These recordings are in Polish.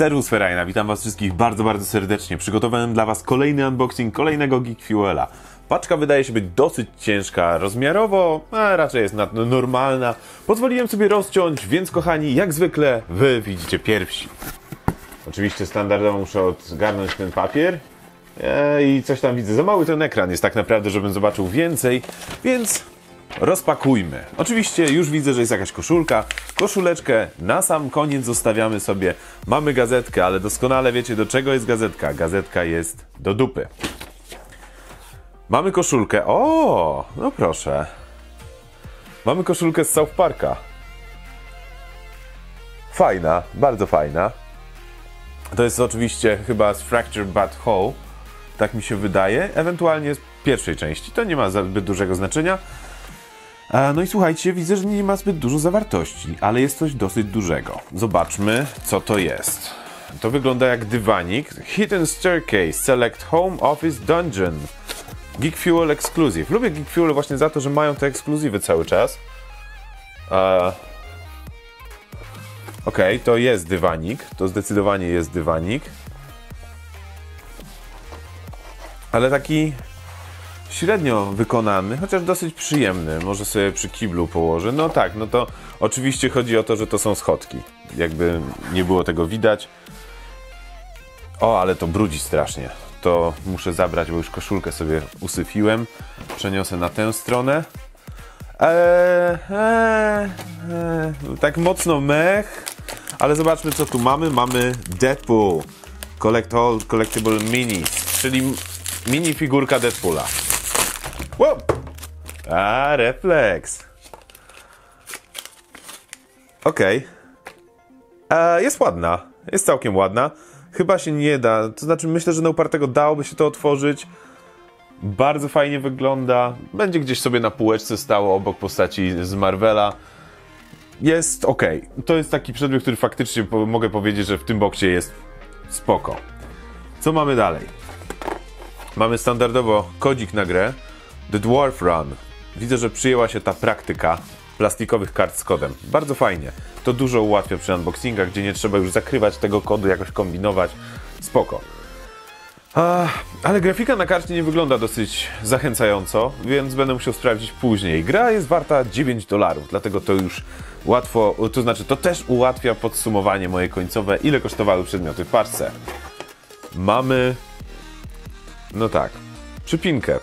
Servus Ferajna, witam was wszystkich bardzo, bardzo serdecznie. Przygotowałem dla was kolejny unboxing kolejnego Geek Fuela. Paczka wydaje się być dosyć ciężka, rozmiarowo, a raczej jest normalna. Pozwoliłem sobie rozciąć, więc kochani, jak zwykle, wy widzicie pierwsi. Oczywiście standardowo muszę odgarnąć ten papier. E, I coś tam widzę. Za mały ten ekran jest tak naprawdę, żebym zobaczył więcej, więc rozpakujmy. Oczywiście już widzę, że jest jakaś koszulka. Koszuleczkę na sam koniec zostawiamy sobie. Mamy gazetkę, ale doskonale wiecie do czego jest gazetka. Gazetka jest do dupy. Mamy koszulkę. O, no proszę. Mamy koszulkę z South Parka. Fajna, bardzo fajna. To jest oczywiście chyba z Fractured But Whole. Tak mi się wydaje. Ewentualnie z pierwszej części. To nie ma zbyt dużego znaczenia. No i słuchajcie, widzę, że nie ma zbyt dużo zawartości, ale jest coś dosyć dużego. Zobaczmy, co to jest. To wygląda jak dywanik. Hidden Staircase, Select Home Office Dungeon. Geek Fuel Exclusive. Lubię Geek Fuel właśnie za to, że mają te ekskluzywy cały czas. E, Okej, to jest dywanik. To zdecydowanie jest dywanik. Ale taki średnio wykonany, chociaż dosyć przyjemny. Może sobie przy kiblu położę. No tak, no to oczywiście chodzi o to, że to są schodki. Jakby nie było tego widać. O, ale to brudzi strasznie. To muszę zabrać, bo już koszulkę sobie usyfiłem. Przeniosę na tę stronę. Eee, eee, eee, tak mocno mech, ale zobaczmy co tu mamy. Mamy Deadpool Collectible Minis, czyli mini figurka Deadpoola. Wow! A, refleks. Okej. E, Jest ładna. Jest całkiem ładna. Chyba się nie da. To znaczy, myślę, że na upartego dałoby się to otworzyć. Bardzo fajnie wygląda. Będzie gdzieś sobie na półeczce stało obok postaci z Marvela. Jest ok. To jest taki przedmiot, który faktycznie po- mogę powiedzieć, że w tym boksie jest spoko. Co mamy dalej? Mamy standardowo kodzik na grę The Dwarf Run. Widzę, że przyjęła się ta praktyka plastikowych kart z kodem. Bardzo fajnie. To dużo ułatwia przy unboxingach, gdzie nie trzeba już zakrywać tego kodu, jakoś kombinować. Spoko. Ale grafika na karcie nie wygląda dosyć zachęcająco, więc będę musiał sprawdzić później. Gra jest warta 9 dolarów, dlatego to już łatwo, to znaczy to też ułatwia podsumowanie moje końcowe, ile kosztowały przedmioty w parce. Mamy, no tak, przypinkę.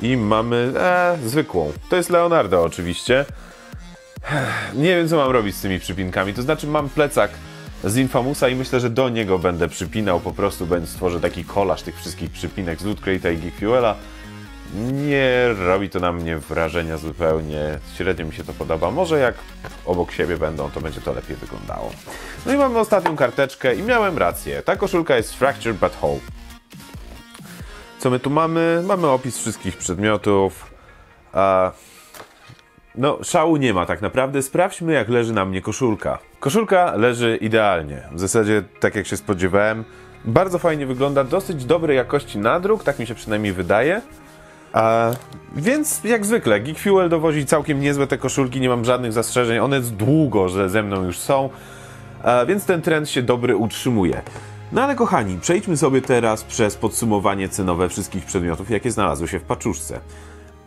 I mamy, e, zwykłą. To jest Leonardo oczywiście. Nie wiem, co mam robić z tymi przypinkami. To znaczy, mam plecak z Infamusa i myślę, że do niego będę przypinał. Po prostu będę stworzę taki kolaż tych wszystkich przypinek z Loot Crate'a i Geek Fuela. Nie robi to na mnie wrażenia zupełnie. Średnio mi się to podoba. Może jak obok siebie będą, to będzie to lepiej wyglądało. No i mamy ostatnią karteczkę i miałem rację. Ta koszulka jest Fractured But Whole. Co my tu mamy? Mamy opis wszystkich przedmiotów. A no, szału nie ma tak naprawdę. Sprawdźmy, jak leży na mnie koszulka. Koszulka leży idealnie. W zasadzie, tak jak się spodziewałem. Bardzo fajnie wygląda, dosyć dobrej jakości nadruk, tak mi się przynajmniej wydaje. A, więc jak zwykle, Geek Fuel dowozi całkiem niezłe te koszulki, nie mam żadnych zastrzeżeń. One długo, że ze mną już są. A, więc ten trend się dobry utrzymuje. No ale kochani, przejdźmy sobie teraz przez podsumowanie cenowe wszystkich przedmiotów, jakie znalazły się w paczuszce.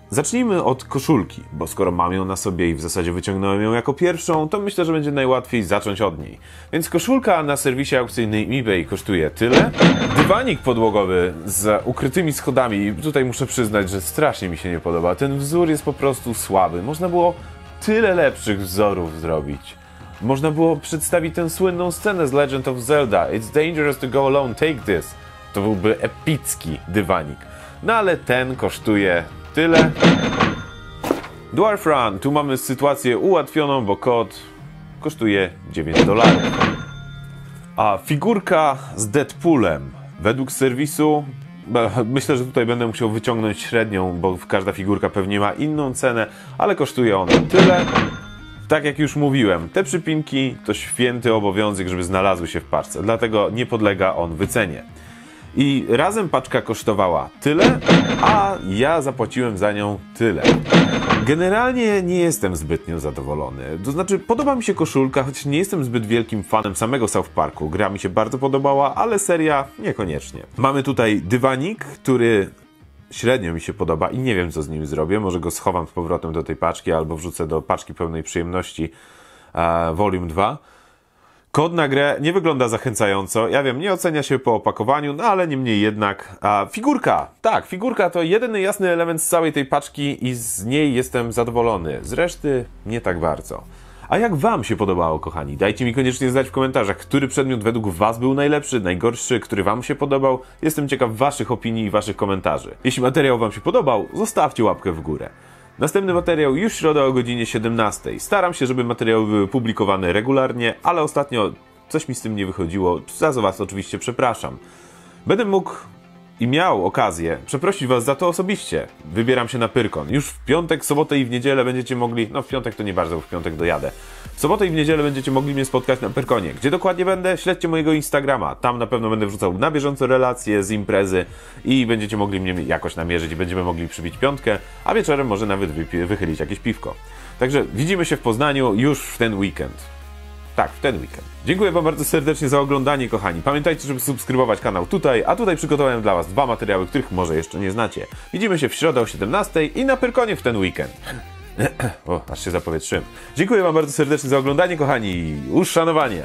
Zacznijmy od koszulki, bo skoro mam ją na sobie i w zasadzie wyciągnąłem ją jako pierwszą, to myślę, że będzie najłatwiej zacząć od niej. Więc koszulka na serwisie aukcyjnym eBay kosztuje tyle. Dywanik podłogowy z ukrytymi schodami, tutaj muszę przyznać, że strasznie mi się nie podoba. Ten wzór jest po prostu słaby. Można było tyle lepszych wzorów zrobić. Można było przedstawić tę słynną scenę z Legend of Zelda. It's dangerous to go alone, take this. To byłby epicki dywanik. No ale ten kosztuje tyle. Dwarf Run. Tu mamy sytuację ułatwioną, bo kod kosztuje 9 dolarów. A figurka z Deadpoolem. Według serwisu myślę, że tutaj będę musiał wyciągnąć średnią, bo każda figurka pewnie ma inną cenę, ale kosztuje ona tyle. Tak jak już mówiłem, te przypinki to święty obowiązek, żeby znalazły się w paczce, dlatego nie podlega on wycenie. I razem paczka kosztowała tyle, a ja zapłaciłem za nią tyle. Generalnie nie jestem zbytnio zadowolony. To znaczy, podoba mi się koszulka, choć nie jestem zbyt wielkim fanem samego South Parku. Gra mi się bardzo podobała, ale seria niekoniecznie. Mamy tutaj dywanik, który średnio mi się podoba i nie wiem, co z nim zrobię. Może go schowam z powrotem do tej paczki albo wrzucę do paczki pełnej przyjemności e, Volume 2. Kod na grę nie wygląda zachęcająco. Ja wiem, nie ocenia się po opakowaniu, no ale niemniej jednak. A figurka! Tak, figurka to jedyny jasny element z całej tej paczki i z niej jestem zadowolony. Z reszty nie tak bardzo. A jak Wam się podobało, kochani? Dajcie mi koniecznie znać w komentarzach, który przedmiot według Was był najlepszy, najgorszy, który Wam się podobał. Jestem ciekaw Waszych opinii i Waszych komentarzy. Jeśli materiał Wam się podobał, zostawcie łapkę w górę. Następny materiał już w środę o godzinie 17. Staram się, żeby materiały były publikowane regularnie, ale ostatnio coś mi z tym nie wychodziło. Za Was oczywiście przepraszam. Będę mógł i miał okazję przeprosić Was za to osobiście. Wybieram się na Pyrkon. Już w piątek, sobotę i w niedzielę będziecie mogli, no w piątek to nie bardzo, bo w piątek dojadę. W sobotę i w niedzielę będziecie mogli mnie spotkać na Pyrkonie. Gdzie dokładnie będę? Śledźcie mojego Instagrama. Tam na pewno będę wrzucał na bieżąco relacje z imprezy i będziecie mogli mnie jakoś namierzyć i będziemy mogli przybić piątkę, a wieczorem może nawet wychylić jakieś piwko. Także widzimy się w Poznaniu już w ten weekend. Tak, w ten weekend. Dziękuję Wam bardzo serdecznie za oglądanie, kochani. Pamiętajcie, żeby subskrybować kanał tutaj, a tutaj przygotowałem dla Was dwa materiały, których może jeszcze nie znacie. Widzimy się w środę o 17 i na Pyrkonie w ten weekend. o, aż się zapowietrzyłem. Dziękuję Wam bardzo serdecznie za oglądanie, kochani. Uszanowanie.